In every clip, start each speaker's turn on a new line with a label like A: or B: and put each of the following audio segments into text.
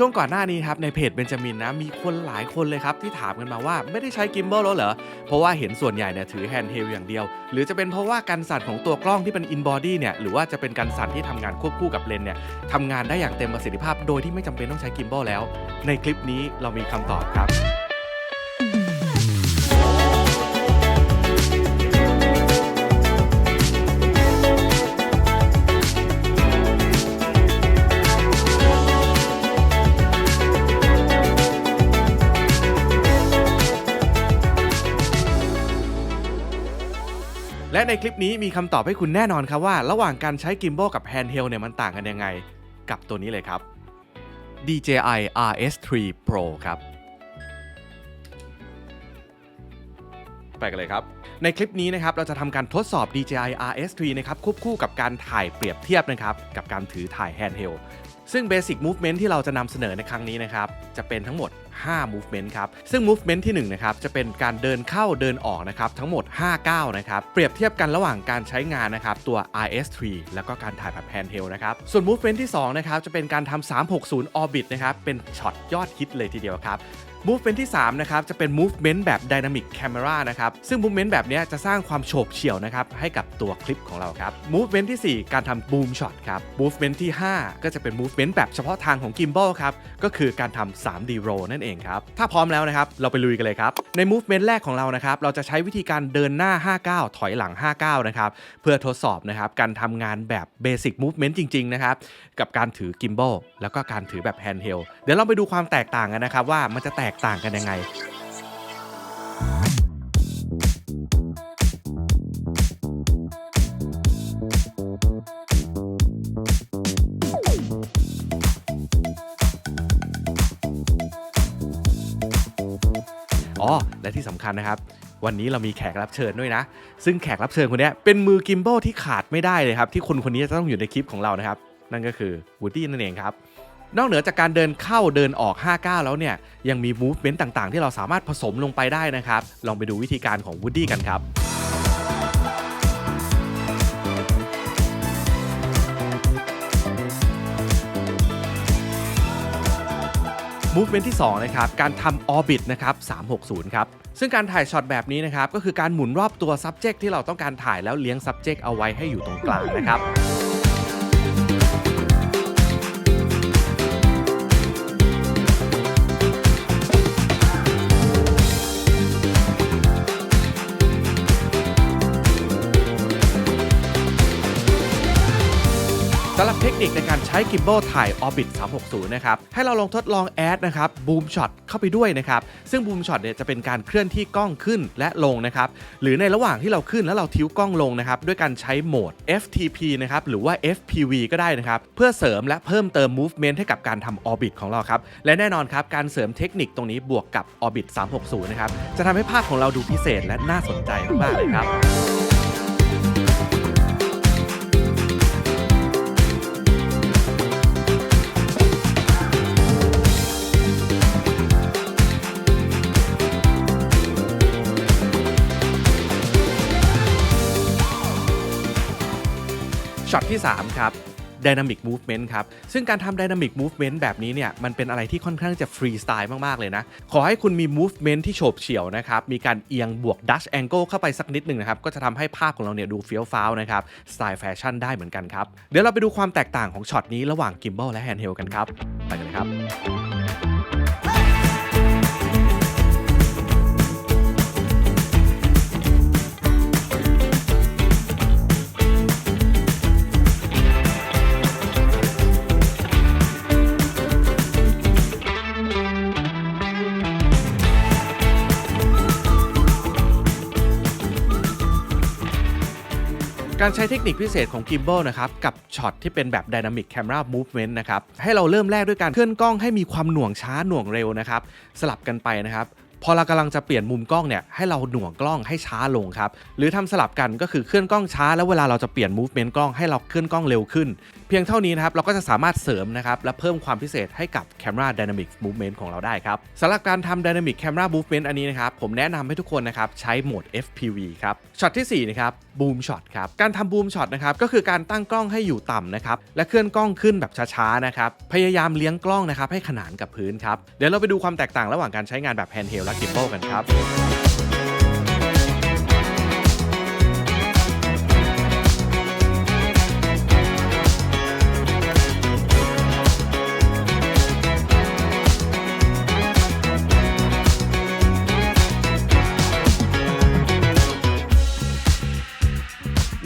A: ช่วงก่อนหน้านี้ครับในเพจเบนจามินนะมีคนหลายคนเลยครับที่ถามกันมาว่าไม่ได้ใช้กิมบอลแล้วเหรอ เพราะว่าเห็นส่วนใหญ่เนี่ยถือแฮนด์เฮลอย่างเดียว หรือจะเป็นเพราะว่าการสั่นของตัวกล้องที่เป็นอินบอดี้เนี่ยหรือว่าจะเป็นการสั่นที่ทำงานควบคู่กับเลนเนี่ยทำงานได้อย่างเต็มประสิทธิภาพ โดยที่ไม่จำเป็นต้องใช้กิมบอลแล้ว ในคลิปนี้เรามีคำตอบครับ คลิปนี้มีคำตอบให้คุณแน่นอนครับว่า ระหว่างการใช้กิม b บ l กับแฮนด์เฮลเนี่ยมันต่างกันยังไง กับตัวนี้เลยครับ DJI RS3 Pro ครับ ไปกันเลยครับ ในคลิปนี้นะครับเราจะทำการทดสอบ DJI RS3 นะครับควบคู่กับการถ่ายเปรียบเทียบนะครับกับการถือถ่ายแฮนด์เฮล ซึ่ง Basic Movement ที่เราจะนำเสนอในครั้งนี้นะครับ จะเป็นทั้งหมด 5 movement ครับ ซึ่ง movement ที่1นะครับ จะเป็นการเดินเข้าเดินออกนะครับ ทั้งหมด 5 ก้าวนะครับ เปรียบเทียบกันระหว่างการใช้งานนะครับ ตัว RS3 แล้วก็การถ่ายแบบแพนเทลนะครับ ส่วน movement ที่2นะครับ จะเป็นการทำ360 orbit นะครับ เป็นช็อตยอดฮิตเลยทีเดียวครับ movement ที่3นะครับจะเป็น movement แบบ dynamic camera นะครับซึ่ง movement แบบนี้จะสร้างความโฉบเฉี่ยวนะครับให้กับตัวคลิปของเราครับ movement ที่ 4 การทำ boom shot ครับ movement ที่ 5 ก็จะเป็น movement แบบเฉพาะทางของ gimbal ครับก็คือการทำ 3D roll นั่นเองครับถ้าพร้อมแล้วนะครับเราไปลุยกันเลยครับใน movement แรกของเรานะครับเราจะใช้วิธีการเดินหน้า5ก้าถอยหลัง5ก้านะครับเพื่อทดสอบนะครับการทำงานแบบ basic movement จริงๆนะครับกับการถือ gimbal แล้วก็การถือแบบ handheld เดี๋ยวเราไปดูความแตกต่างกันนะครับว่ามันจะแตกต่างกันยังไงอ๋อและที่สำคัญนะครับ วันนี้เรามีแขกรับเชิญด้วยนะ ซึ่งแขกรับเชิญคนนี้เป็นมือกิม b บ l ที่ขาดไม่ได้เลยครับ ที่คนคนนี้จะต้องอยู่ในคลิปของเรานะครับ นั่นก็คือวูดดี้นั่นเองครับ นอกเหนือจากการเดินเข้าเดินออก5ก้าแล้วเนี่ย ยังมี movement ต่างๆ ที่เราสามารถผสมลงไปได้นะครับ ลองไปดูวิธีการของวูดดี้กันครับ movement ที่2นะครับการทำ orbit นะครับ360 ครับ ซึ่งการถ่ายช็อตแบบนี้นะครับ ก็คือการหมุนรอบตัว subject ที่เราต้องการถ่ายแล้วเลี้ยง subject เอาไว้ให้อยู่ตรงกลางนะครับ นิคในการใช้กิม b บ l ถ่าย Orbit 360 นะครับ ให้เราลองทดลองแอดนะครับบูมช็อตเข้าไปด้วยนะครับ ซึ่งบูมช็อตเนี่ยจะเป็นการเคลื่อนที่กล้องขึ้นและลงนะครับ หรือในระหว่างที่เราขึ้นแล้วเราทิ้วกล้องลงนะครับ ด้วยการใช้โหมด FTP นะครับ หรือว่า FPV ก็ได้นะครับ เพื่อเสริมและเพิ่มเติม movement ให้กับการทำ Orbit ของเราครับ และแน่นอนครับ การเสริมเทคนิคตรงนี้บวกกับ Orbit 360 นะครับ จะทำให้ภาพของเราดูพิเศษและน่าสนใจมากๆเลยครับ ช็อตที่ 3 ครับ Dynamic Movement ครับ ซึ่งการทำ Dynamic Movement แบบนี้เนี่ย มันเป็นอะไรที่ค่อนข้างจะฟรีสไตล์มาก ๆ เลยนะ ขอให้คุณมี Movement ที่โฉบเฉี่ยวนะครับ มีการเอียงบวก Dutch Angle เข้าไปสักนิดหนึ่งนะครับ ก็จะทำให้ภาพของเราเนี่ยดูเฟี้ยวฟ้าวนะครับ สไตล์แฟชั่นได้เหมือนกันครับ เดี๋ยวเราไปดูความแตกต่างของช็อตนี้ระหว่าง Gimbal และ Handheld กันครับ ไปกันเลยครับ การใช้เทคนิคพิเศษของ Gimbal นะครับ กับช็อตที่เป็นแบบ Dynamic Camera Movement นะครับ ให้เราเริ่มแรกด้วยการเคลื่อนกล้องให้มีความหน่วงช้าหน่วงเร็วนะครับ สลับกันไปนะครับ พอเรากำลังจะเปลี่ยนมุมกล้องเนี่ยให้เราหน่วงกล้องให้ช้าลงครับหรือทำสลับกันก็คือเคลื่อนกล้องช้า แล้วเวลาเราจะเปลี่ยน movement กล้องให้เราเคลื่อนกล้องเร็วขึ้น เพียงเท่านี้นะครับเราก็จะสามารถเสริมนะครับและเพิ่มความพิเศษให้กับ Camera Dynamic Movement ของเราได้ครับสำหรับการทำ Dynamic Camera Movement อันนี้นะครับผมแนะนำให้ทุกคนนะครับใช้โหมด FPV ครับช็อตที่4นะครับบูมช็อตครับการทำบูมช็อตนะครับก็คือการตั้งกล้องให้อยู่ต่ำนะครับและเคลื่อนกล้องขึ้นแบบช้าๆนะครับพยายามเลี้ยงกล้องนะครับให้ขนานกับพื้นครับเดี๋ยวเราไปดูความแตกต่างระหว่างการใช้งานแบบแฮนด์เฮลละกิม b บ l กันครับ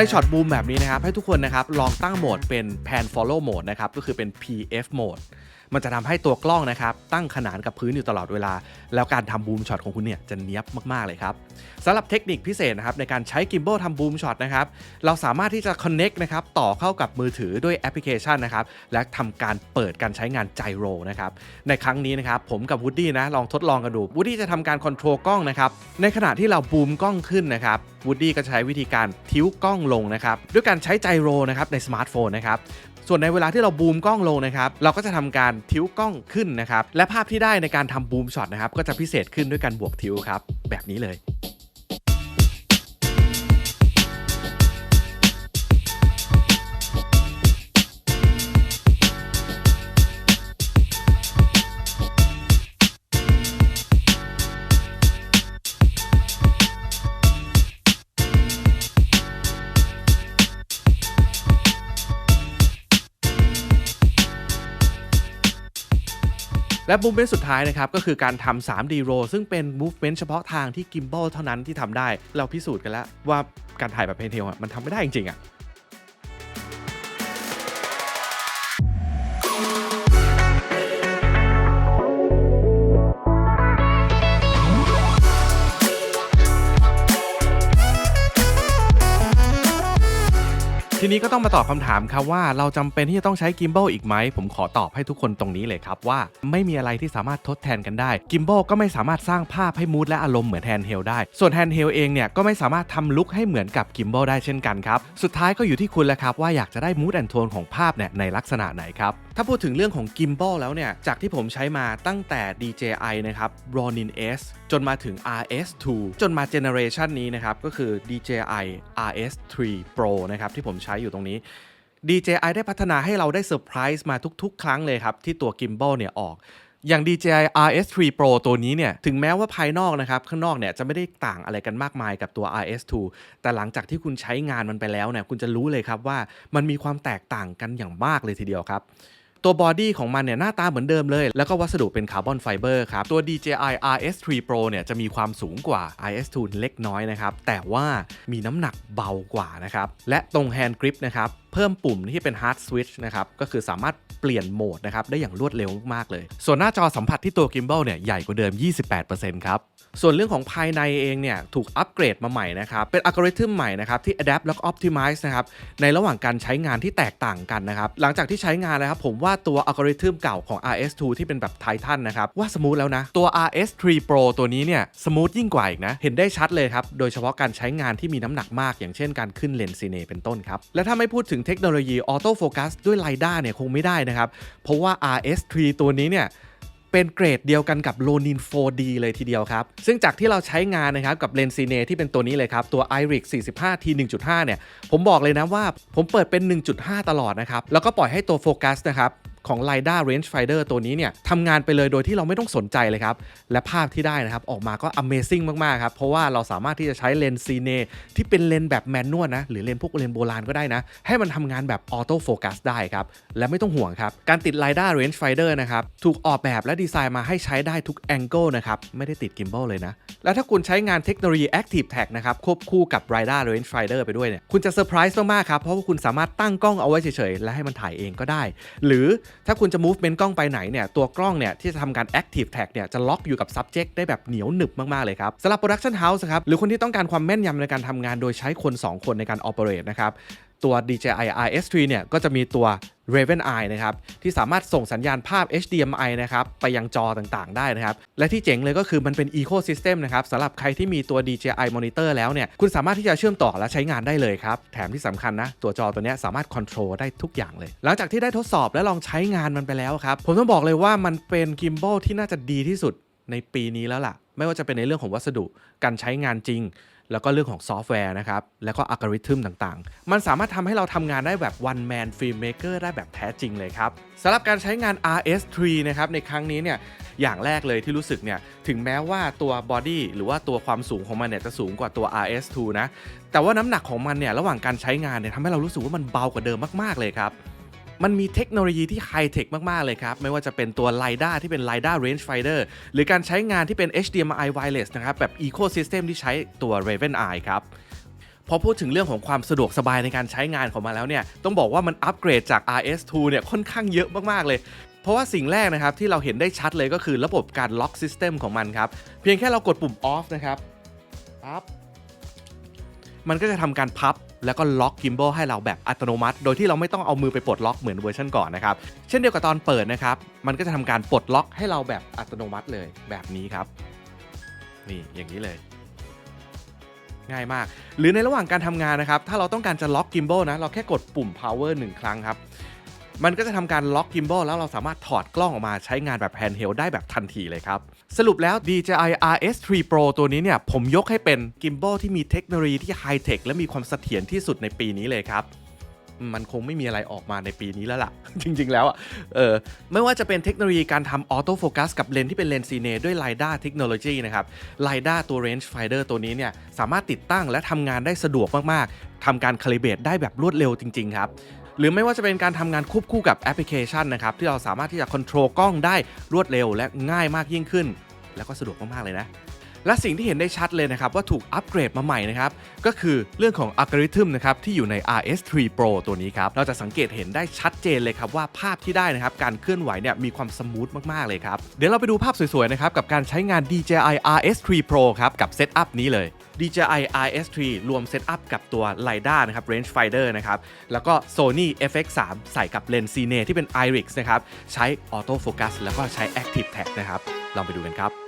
A: ในช็อตบูมแบบนี้นะครับ ให้ทุกคนนะครับ ลองตั้งโหมดเป็น pan follow mode นะครับ ก็คือเป็น PF mode มันจะทำให้ตัวกล้องนะครับตั้งขนานกับพื้นอยู่ตลอดเวลา แล้วการทำบูมช็อตของคุณเนี่ยจะเนี้ยบมากๆเลยครับสำหรับเทคนิคพิเศษนะครับในการใช้กิม b บ l ทำบูมช็อตนะครับเราสามารถที่จะ connect นะครับต่อเข้ากับมือถือด้วยแอปพลิเคชันนะครับและทำการเปิดการใช้งานไจโรนะครับในครั้งนี้นะครับผมกับวูดดี้นะลองทดลองกันดูวูดดี้จะทำการคอนโทรลกล้องนะครับในขณะที่เราบูมกล้องขึ้นนะครับวูดดี้ก็จะใช้วิธีการทิ้วกล้องลงนะครับด้วยการใช้ไจโรนะครับในสมาร์ทโฟนนะครับ ส่วนในเวลาที่เราบูมกล้องลงนะครับ เราก็จะทำการทิ้วกล้องขึ้นนะครับ และภาพที่ได้ในการทำบูมช็อตนะครับ ก็จะพิเศษขึ้นด้วยการบวกทิ้วครับ แบบนี้เลย และ movement สุดท้ายนะครับ ก็คือการทำ 3D roll ซึ่งเป็น movement เฉพาะทางที่กิมบอลเท่านั้นที่ทำได้ เราพิสูจน์กันแล้วว่าการถ่ายแบบเพนเทลมันทำไม่ได้จริงๆอะ นี้ก็ต้องมาตอบคำถามครับว่าเราจำเป็นที่จะต้องใช้กิม b บ l อีกไหม ผมขอตอบให้ทุกคนตรงนี้เลยครับว่าไม่มีอะไรที่สามารถทดแทนกันได้ กิม b บ l ก็ไม่สามารถสร้างภาพให้มูดและอารมณ์เหมือนแฮนด์เฮลได้ ส่วนแฮนด์เฮลเองเนี่ยก็ไม่สามารถทำลุกให้เหมือนกับกิม b บ l ได้เช่นกันครับ สุดท้ายก็อยู่ที่คุณแล้วครับว่าอยากจะได้มูดแอนโทนของภาพเนี่ยในลักษณะไหนครับ ถ้าพูดถึงเรื่องของกิม b บ l แล้วเนี่ย จากที่ผมใช้มาตั้งแต่ DJI นะครับ Ronin S จนมาถึง RS2 จนมาเจเนอเรชันนี้นะครับ ก็คือ DJI RS3 Pro นะครับ ที่ผมใช้อยู่ตรงนี้ DJI ได้พัฒนาให้เราได้เซอร์ไพรส์มาทุกๆ ครั้งเลยครับ ที่ตัว Gimbal เนี่ยออกอย่าง DJI RS3 Pro ตัวนี้เนี่ย ถึงแม้ว่าภายนอกนะครับ ข้างนอกเนี่ยจะไม่ได้ต่างอะไรกันมากมายกับตัว RS2 แต่หลังจากที่คุณใช้งานมันไปแล้วเนี่ย คุณจะรู้เลยครับว่ามันมีความแตกต่างกันอย่างมากเลยทีเดียวครับ ตัวบอดี้ของมันเนี่ยหน้าตาเหมือนเดิมเลย แล้วก็วัสดุเป็นคาร์บอนไฟเบอร์ครับ ตัว DJI RS3 Pro เนี่ยจะมีความสูงกว่า RS2 เล็กน้อยนะครับ แต่ว่ามีน้ำหนักเบากว่านะครับ และตรงแฮนด์กริปนะครับเพิ่มปุ่มที่เป็น Hard Switch นะครับ ก็คือสามารถเปลี่ยนโหมดนะครับ ได้อย่างรวดเร็วมากๆเลย ส่วนหน้าจอสัมผัสที่ตัว Gimbal เนี่ยใหญ่กว่าเดิม 28%ครับ ส่วนเรื่องของภายในเองเนี่ยถูกอัปเกรดมาใหม่นะครับ เป็นอัลกอริทึมใหม่นะครับ ที่ adapt แล้วก็ optimize นะครับ ในระหว่างการใช้งานที่แตกต่างกันนะครับ หลังจากที่ใช้งานนะครับผมว่าตัวอัลกอริทึมเก่าของ RS2 ที่เป็นแบบไททันนะครับว่าสมูทแล้วนะตัว RS3 Pro ตัวนี้เนี่ยสมูทยิ่งกว่าอีกนะเห็นได้ชัดเลยครับโดยเฉพาะการใช้งานที่มีน้ำหนักมาก อย่างเช่นการขึ้นเลนส์ซีเนเป็นต้นครับและถ้าไม่พูดถึงเทคโนโลยีออโต้โฟกัสด้วยไลด้าเนี่ยคงไม่ได้นะครับ เพราะว่า RS3 ตัวนี้เนี่ยเป็นเกรดเดียวกันกับโลนิน 4D เลยทีเดียวครับ ซึ่งจากที่เราใช้งานนะครับกับเลนส์ซีเนที่เป็นตัวนี้เลยครับ ตัว IRIX 45 T 1.5 เนี่ย ผมบอกเลยนะว่าผมเปิดเป็น 1.5 ตลอดนะครับ แล้วก็ปล่อยให้ตัวโฟกัสนะครับ ของ LiDAR Rangefinder ตัวนี้เนี่ยทำงานไปเลยโดยที่เราไม่ต้องสนใจเลยครับ และภาพที่ได้นะครับ ออกมาก็ Amazing มาก ๆ ครับ เพราะว่าเราสามารถที่จะใช้เลนส์ซีเนที่เป็นเลนส์แบบแมนนวลนะ หรือเลนส์พวกเลนส์โบราณก็ได้นะ ให้มันทำงานแบบออโต้โฟกัสได้ครับ และไม่ต้องห่วงครับ การติด LiDAR Rangefinder นะครับถูกออกแบบและดีไซน์มาให้ใช้ได้ทุกแองเกิลนะครับไม่ได้ติด Gimbal เลยนะแล้วถ้าคุณใช้งานเทคโนโลยี Active Tag นะครับควบคู่กับ LiDAR Rangefinder ไปด้วยเนี่ยคุณจะเซอร์ไพรส์มากๆครับเพราะว่าคุณสามารถตั้งกล้องเอาไว้เฉยๆและให้มันถ่ายเองก็ได้ หรือถ้าคุณจะ movement กล้องไปไหนเนี่ยตัวกล้องเนี่ยที่จะทำการ active tag เนี่ยจะล็อกอยู่กับ subject ได้แบบเหนียวหนึบมากๆเลยครับสำหรับ production house ครับหรือคนที่ต้องการความแม่นยำในการทำงานโดยใช้คน 2 คนในการ operate นะครับ ตัว DJI RS3 เนี่ยก็จะมีตัว Raven Eye นะครับที่สามารถส่งสัญญาณภาพ HDMI นะครับไปยังจอต่างๆ ได้นะครับ และที่เจ๋งเลยก็คือมันเป็น Ecosystem นะครับสำหรับใครที่มีตัว DJI Monitor แล้วเนี่ยคุณสามารถที่จะเชื่อมต่อและใช้งานได้เลยครับ แถมที่สำคัญนะ ตัวจอตัวนี้สามารถ control ได้ทุกอย่างเลย หลังจากที่ได้ทดสอบและลองใช้งานมันไปแล้วครับ ผมต้องบอกเลยว่ามันเป็น Gimbal ที่น่าจะดีที่สุดในปีนี้แล้วล่ะ ไม่ว่าจะเป็นในเรื่องของวัสดุการใช้งานจริง แล้วก็เรื่องของซอฟต์แวร์นะครับ แล้วก็อัลกอริทึมต่างๆ มันสามารถทำให้เราทำงานได้แบบ one man filmmaker ได้แบบแท้จริงเลยครับสำหรับการใช้งาน RS3 นะครับในครั้งนี้เนี่ยอย่างแรกเลยที่รู้สึกเนี่ยถึงแม้ว่าตัวบอดี้หรือว่าตัวความสูงของมันเนี่ยจะสูงกว่าตัว RS2 นะแต่ว่าน้ำหนักของมันเนี่ยระหว่างการใช้งานเนี่ยทำให้เรารู้สึกว่ามันเบากว่าเดิมมากๆเลยครับ มันมีเทคโนโลยีที่ไฮเทคมาก ๆ เลยครับ ไม่ว่าจะเป็นตัว LiDAR ที่เป็น LiDAR Rangefinder หรือการใช้งานที่เป็น HDMI Wireless นะครับ แบบ Ecosystem ที่ใช้ตัว Raven Eye ครับพอพูดถึงเรื่องของความสะดวกสบายในการใช้งานของมันแล้วเนี่ย ต้องบอกว่ามันอัปเกรดจาก RS2 เนี่ยค่อนข้างเยอะมาก ๆ เลย เพราะว่าสิ่งแรกนะครับที่เราเห็นได้ชัดเลยก็คือระบบการล็อกซิสเต็มของมันครับ เพียงแค่เรากดปุ่ม off นะครับปั๊บมันก็จะทำการพับ แล้วก็ล็อกกิม b บ l ให้เราแบบอัตโนมัติ โดยที่เราไม่ต้องเอามือไปปลดล็อกเหมือนเวอร์ชันก่อนนะครับ เช่นเดียวกับตอนเปิดนะครับ มันก็จะทำการปลดล็อกให้เราแบบอัตโนมัติเลยแบบนี้ครับ นี่อย่างนี้เลย ง่ายมาก หรือในระหว่างการทำงานนะครับ ถ้าเราต้องการจะล็อกกิม b บ l นะ เราแค่กดปุ่ม power 1 ครั้งครับ มันก็จะทำการล็อกกิม b บ l แล้วเราสามารถถอดกล้องออกมาใช้งานแบบแฮนด์เฮลได้แบบทันทีเลยครับ สรุปแล้ว DJI RS3 Pro ตัวนี้เนี่ย ผมยกให้เป็นกิม b บ l ที่มีเทคโนโลยีที่ไฮเทคและมีความเสถียรที่สุดในปีนี้เลยครับมันคงไม่มีอะไรออกมาในปีนี้แล้วล่ะ จริง ๆ แล้วอะเออไม่ว่าจะเป็นเทคโนโลยีการทำออโต้โฟกัสกับเลนที่เป็นเลนซีเนด้วย LiDAR เทคโนโลยีนะครับ LiDAR ตัว Range Finder ตัวนี้เนี่ย สามารถติดตั้งและทำงานได้สะดวกมาก ๆทำการคาลิเบรตได้แบบรวดเร็วจริง ๆ ครับ หรือไม่ว่าจะเป็นการทำงานควบคู่กับแอปพลิเคชันนะครับที่เราสามารถที่จะควบคุมกล้องได้รวดเร็วและง่ายมากยิ่งขึ้น แล้วก็สะดวกมากๆเลยนะ และสิ่งที่เห็นได้ชัดเลยนะครับว่าถูกอัปเกรดมาใหม่นะครับก็คือเรื่องของอัลกอริทึมนะครับที่อยู่ใน RS3 Pro ตัวนี้ครับเราจะสังเกตเห็นได้ชัดเจนเลยครับว่าภาพที่ได้นะครับการเคลื่อนไหวเนี่ยมีความสมูทมากๆเลยครับเดี๋ยวเราไปดูภาพสวยๆนะครับกับการใช้งาน DJI RS3 Pro ครับกับเซตอัพนี้เลย DJI RS3 รวมเซตอัพกับตัว LiDAR นะครับ Rangefinder นะครับ แล้วก็ Sony FX3 ใส่กับเลนส์ Cine ที่เป็น IRIX นะครับ ใช้ Auto Focus แล้วก็ใช้ Active Tag นะครับ ลองไปดูกันครับ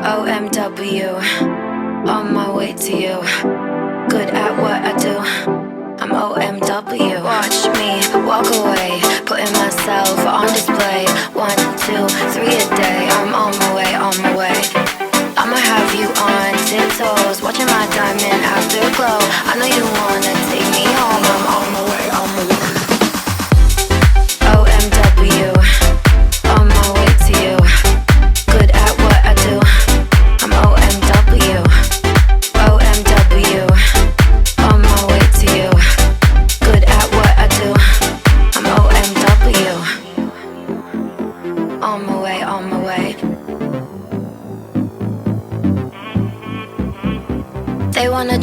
B: OMW, on my way to you. Good at what I do. I'm OMW. Watch me walk away, putting myself on display. One, two, three a day. I'm on my way, on my way. I'ma have you on tiptoes, watching my diamond afterglow. I know you wanna take me home. I'm on my way,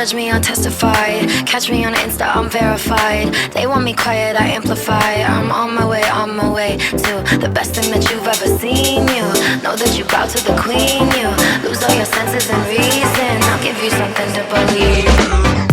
B: judge me, I'll testify. Catch me on Insta, I'm verified. They want me quiet, I amplify. I'm on my way, on my way to the best thing that you've ever seen. You know that you bow to the queen. You lose all your senses and reason. I'll give you something to believe.